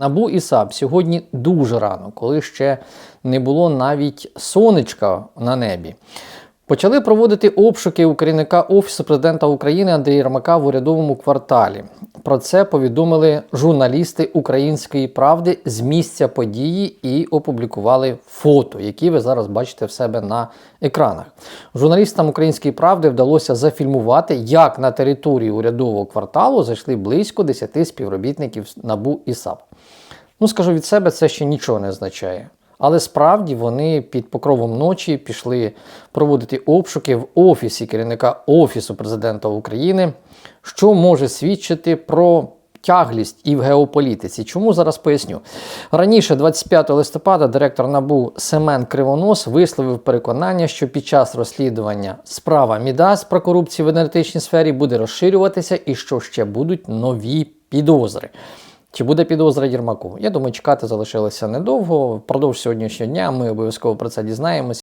Набу і САП сьогодні дуже рано, коли ще не було навіть сонечка на небі. Почали проводити обшуки у керівника Офісу президента України Андрія Єрмака в урядовому кварталі. Про це повідомили журналісти Української правди з місця події і опублікували фото, які ви зараз бачите в себе на екранах. Журналістам Української правди вдалося зафільмувати, як на території урядового кварталу зайшли близько 10 співробітників НАБУ і САП. Ну, скажу від себе, це ще нічого не означає. Але справді вони під покровом ночі пішли проводити обшуки в офісі керівника Офісу президента України, що може свідчити про тяглість і в геополітиці. Чому зараз поясню? Раніше, 25 листопада, директор НАБУ Семен Кривонос висловив переконання, що під час розслідування справа Мідас про корупцію в енергетичній сфері буде розширюватися і що ще будуть нові підозри. Чи буде підозра Єрмаку? Я думаю, чекати залишилося недовго. Впродовж сьогоднішнього дня ми обов'язково про це дізнаємося.